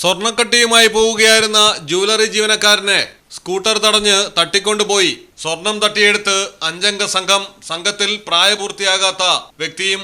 സ്വർണക്കട്ടിയുമായി പോവുകയായിരുന്ന ജൂവലറി ജീവനക്കാരനെ സ്കൂട്ടർ തടഞ്ഞ് തട്ടിക്കൊണ്ടുപോയി. സ്വർണം തട്ടിയെടുത്ത് അഞ്ചംഗ സംഘം സംഘത്തിൽ പ്രായപൂർത്തിയാകാത്ത വ്യക്തിയും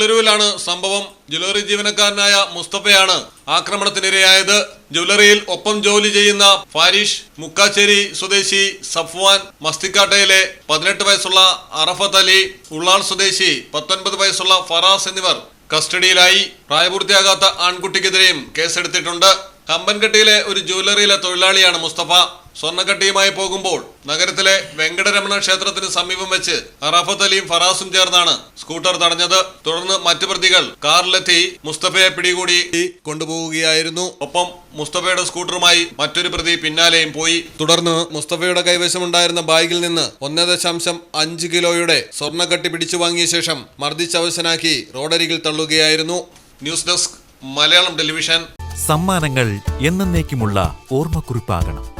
ബംഗളൂരുവിലാണ് സംഭവം. ജ്വല്ലറി ജീവനക്കാരനായ മുസ്തഫയാണ് ആക്രമണത്തിനിരയായത്. ജ്വല്ലറിയിൽ ഒപ്പം ജോലി ചെയ്യുന്ന ഫാരിഷ് മുക്കാശ്ശേരി സ്വദേശി സഫ്വാൻ മസ്തിക്കാട്ടയിലെ പതിനെട്ട് വയസ്സുള്ള അറഫത്ത് അലി ഉള്ളാൾ സ്വദേശി പത്തൊൻപത് വയസ്സുള്ള ഫറാസ് എന്നിവർ കസ്റ്റഡിയിലായി. പ്രായപൂർത്തിയാകാത്ത ആൺകുട്ടിക്കെതിരെയും കേസെടുത്തിട്ടുണ്ട്. കമ്പൻകെട്ടിയിലെ ഒരു ജ്വല്ലറിയിലെ തൊഴിലാളിയാണ് മുസ്തഫ. സ്വർണക്കട്ടിയുമായി പോകുമ്പോൾ നഗരത്തിലെ വെങ്കടരമണ ക്ഷേത്രത്തിന് സമീപം വെച്ച് അറാഫത്ത് അലിയും ഫറാസും ചേർന്നാണ് സ്കൂട്ടർ തടഞ്ഞത്. തുടർന്ന് മറ്റു പ്രതികൾ കാറിലെത്തി മുസ്തഫയെ പിടികൂടി കൊണ്ടുപോവുകയായിരുന്നു. ഒപ്പം മുസ്തഫയുടെ സ്കൂട്ടറുമായി മറ്റൊരു പ്രതി പിന്നാലെയും പോയി. തുടർന്ന് മുസ്തഫയുടെ കൈവശമുണ്ടായിരുന്ന ബാഗിൽ നിന്ന് ഒന്നേ ദശാംശം അഞ്ച് കിലോയുടെ സ്വർണക്കട്ടി പിടിച്ചു വാങ്ങിയ ശേഷം മർദ്ദിച്ചവശനാക്കി റോഡരികിൽ തള്ളുകയായിരുന്നു. News desk Malayalam television. സമ്മാനങ്ങൾ എന്നേക്കുമുള്ള ഓർമ്മക്കുറിപ്പാകണം.